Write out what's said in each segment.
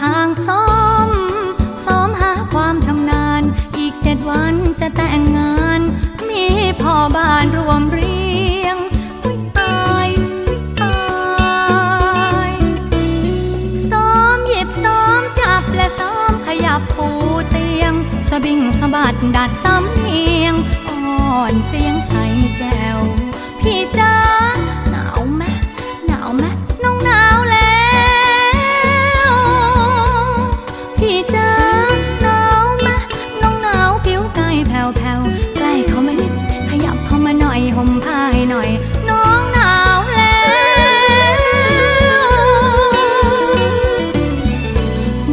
ทางซ้อม ซ้อมหาความชำนาญ อีกเจ็ดวันจะแต่งงาน มีพ่อบ้านรวมเรียงอุ๊ยตายอุ๊ยตายซ้อมหยิบซ้อมจับและซ้อมขยับปูเตียง สะบิงสะบัดดัดสำเนียงอ่อนเสียงใส อยห่มผ้าให้หน่อย น้องหนาวแล้ว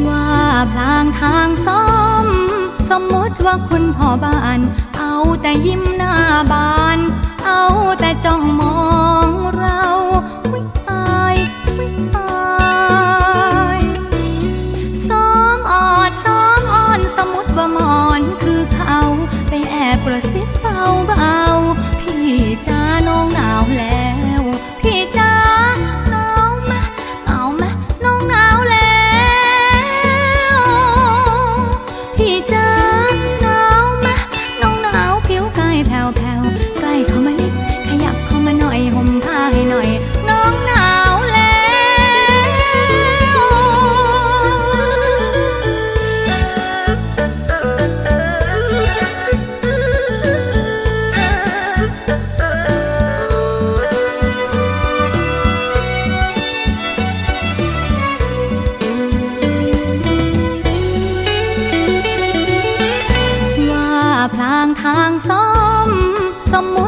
ว่าพลางทางซ้อม สมมติว่าคุณพ่อบ้าน เอาแต่ยิ้มหน้าบาน เอาแต่จ้องมอง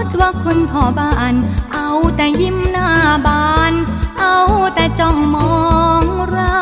ดว่าคนพอบ้าน เอาแต่ยิ้มหน้าบาน เอาแต่จ้องมองเรา